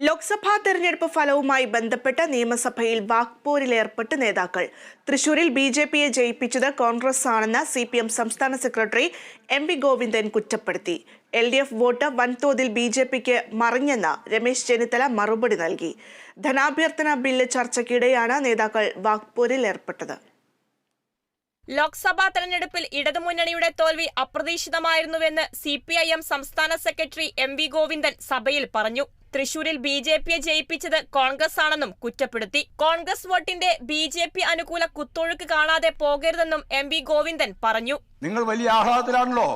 ലോക്സഭാ തെരഞ്ഞെടുപ്പ് ഫലവുമായി ബന്ധപ്പെട്ട് നിയമസഭയിൽ വാക്പോരിലേർപ്പെട്ട് നേതാക്കൾ. തൃശൂരിൽ ബി ജെ പിയെ ജയിപ്പിച്ചത് കോൺഗ്രസ് ആണെന്ന് സി പി എം സംസ്ഥാന സെക്രട്ടറി എം വി ഗോവിന്ദൻ കുറ്റപ്പെടുത്തി. എൽ ഡി എഫ് വോട്ട് വൻതോതിൽ ബി ജെ പിക്ക് മറിഞ്ഞെന്ന് രമേശ് ചെന്നിത്തല മറുപടി നൽകി. ധനാഭ്യർത്ഥന ബില്ല് ചർച്ചയ്ക്കിടെയാണ് നേതാക്കൾ വാക്പോരിൽ ഏർപ്പെട്ടത്. ലോക്സഭാ തെരഞ്ഞെടുപ്പിൽ ഇടതുമുന്നണിയുടെ തോൽവി അപ്രതീക്ഷിതമായിരുന്നുവെന്ന് സി പി ഐ എം സംസ്ഥാന സെക്രട്ടറി എം വി ഗോവിന്ദൻ സഭയിൽ പറഞ്ഞു. തൃശൂരിൽ ബി ജെ പിയെ ജയിപ്പിച്ചത് കോൺഗ്രസ് ആണെന്നും കുറ്റപ്പെടുത്തി. കോൺഗ്രസ് വോട്ടിന്റെ ബി ജെ പി അനുകൂല കുത്തൊഴുക്ക് കാണാതെ പോകരുതെന്നും എം വി ഗോവിന്ദൻ പറഞ്ഞു. നിങ്ങൾ വലിയ ആഹ്ലാദത്തിലാണല്ലോ.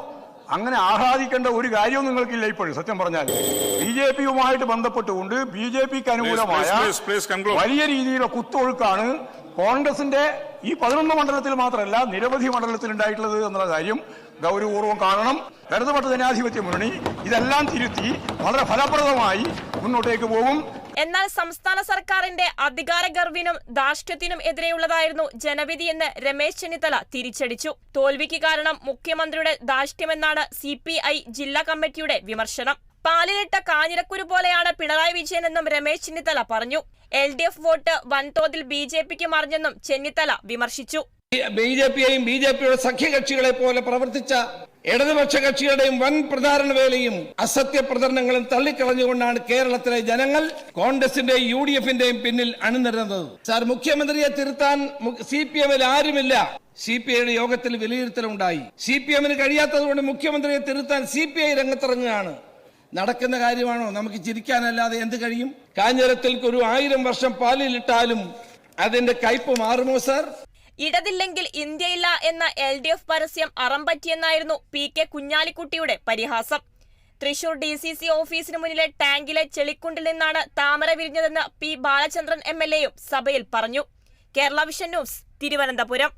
അങ്ങനെ ആഹ്ലാദിക്കേണ്ട ഒരു കാര്യവും നിങ്ങൾക്കില്ല ഇപ്പോഴും സത്യം പറഞ്ഞാൽ. ബി ജെ പിയുമായിട്ട് ബന്ധപ്പെട്ടുകൊണ്ട് ബി ജെ പിക്ക് അനുകൂലമായ. വലിയ രീതിയിലുള്ള കുത്തൊഴുക്കാണ് കോൺഗ്രസിന്റെ ഈ പതിനൊന്ന് മണ്ഡലത്തിൽ മാത്രമല്ല നിരവധി മണ്ഡലത്തിൽ ഉണ്ടായിട്ടുള്ളത് എന്നുള്ള കാര്യം ഗൗരവപൂർവം കാണണം. ഇടതുപക്ഷ ജനാധിപത്യ മുന്നണി ഇതെല്ലാം തിരുത്തി വളരെ ഫലപ്രദമായി മുന്നോട്ടേക്ക് പോകും. എന്നാൽ സംസ്ഥാന സർക്കാരിന്റെ അധികാര ഗർവിനും ധാർഷ്ട്യത്തിനും എതിരെയുള്ളതായിരുന്നു ജനവിധി എന്ന് രമേശ് ചെന്നിത്തല തിരിച്ചടിച്ചു. തോൽവിക്ക് കാരണം മുഖ്യമന്ത്രിയുടെ ധാർഷ്ട്യമെന്നാണ് സി ജില്ലാ കമ്മിറ്റിയുടെ വിമർശനം. പാലിലിട്ട കാഞ്ഞിരക്കുരു പോലെയാണ് പിണറായി വിജയനെന്നും രമേശ് ചെന്നിത്തല പറഞ്ഞു. എൽ ഡി എഫ് വോട്ട് വൻതോതിൽ ബി ജെ പിക്ക് മറിഞ്ഞെന്നും ചെന്നിത്തല വിമർശിച്ചു. ബി ജെ പിയെയും ബി ജെ പിയുടെ സഖ്യകക്ഷികളെ പോലെ പ്രവർത്തിച്ച ഇടതുപക്ഷ കക്ഷികളുടെയും വൻ പ്രചാരണ വേലയും അസത്യ പ്രചരണങ്ങളും തള്ളിക്കളഞ്ഞുകൊണ്ടാണ് കേരളത്തിലെ ജനങ്ങൾ കോൺഗ്രസിന്റെയും യു ഡി എഫിന്റെയും പിന്നിൽ അണിനിരുന്നത്. സാർ മുഖ്യമന്ത്രിയെ തിരുത്താൻ സി പി എമ്മിൽ ആരുമില്ല. സി പി ഐയുടെ യോഗത്തിൽ വിലയിരുത്തലുണ്ടായി. സി പി എമ്മിന് കഴിയാത്തതുകൊണ്ട് മുഖ്യമന്ത്രിയെ തിരുത്താൻ സി പി ഐ രംഗത്തിറങ്ങുകയാണ്. നടക്കുന്ന കാര്യമാണോ? നമുക്ക് ചിരിക്കാനല്ലാതെ എന്ത് കഴിയും? കാഞ്ഞിരത്തിൽ ഒരു ആയിരം വർഷം പാലിലിട്ടാലും അതിന്റെ കയ്പ് മാറുമോ സാർ? ഇടതില്ലെങ്കിൽ ഇന്ത്യയില്ല എന്ന എൽ ഡി എഫ് പരസ്യം അറം പറ്റിയെന്നായിരുന്നു പി കെ കുഞ്ഞാലിക്കുട്ടിയുടെ പരിഹാസം. തൃശൂർ ഡി സി സി ഓഫീസിന് മുന്നിലെ ടാങ്കിലെ ചെളിക്കുണ്ടിൽ നിന്നാണ് താമര വിരിഞ്ഞതെന്ന് പി ബാലചന്ദ്രൻ എം എൽ എയും സഭയിൽ പറഞ്ഞു. Kerala vision news Thiruvananthapuram.